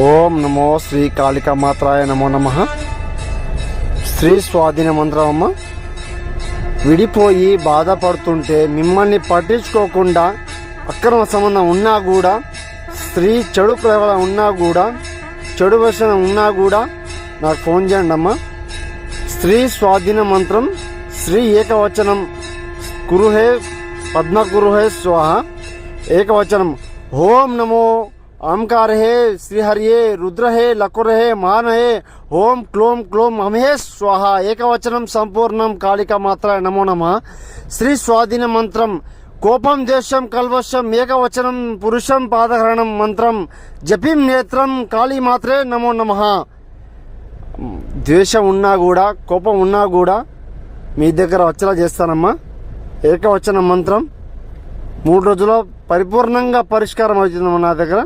ఓం నమో శ్రీ కాళికా మాత్రాయ నమో నమ. స్త్రీ స్వాధీన మంత్రం అమ్మ విడిపోయి బాధపడుతుంటే మిమ్మల్ని పట్టించుకోకుండా అక్రమ సంబంధం ఉన్నా కూడా స్త్రీ చెడు ప్రయోగం ఉన్నా కూడా చెడు వ్యసనం ఉన్నా కూడా నాకు ఫోన్ చేయండి అమ్మ. స్త్రీ స్వాధీన మంత్రం స్త్రీ ఏకవచనం కురుహే పద్మ కురుహే స్వాహ. ఏకవచనం ఓం నమో ओमकार హే శ్రీహరి హే రుద్ర హే లకుర హే మాన హే ఓం క్లోం క్లోం అమహే స్వాహ ఏకవచనం సంపూర్ణం కాళిక మాత్ర నమో నమ శ్రీ స్వాధీన మంత్రం కోపం ద్వేషం కల్వశం ఏకవచనం పురుషం పాదహరణం మంత్రం జపిం నేత్రం కాళీ మాత్రే నమో నమ ద్వేషం ఉన్నా కూడా కోపం ఉన్నా కూడా మీ దగ్గర వచ్చేలా చేస్తానమ్మా ఏకవచనం మంత్రం మూడు రోజుల్లో పరిపూర్ణంగా పరిష్కారం అవుతుందమ్మా నా దగ్గర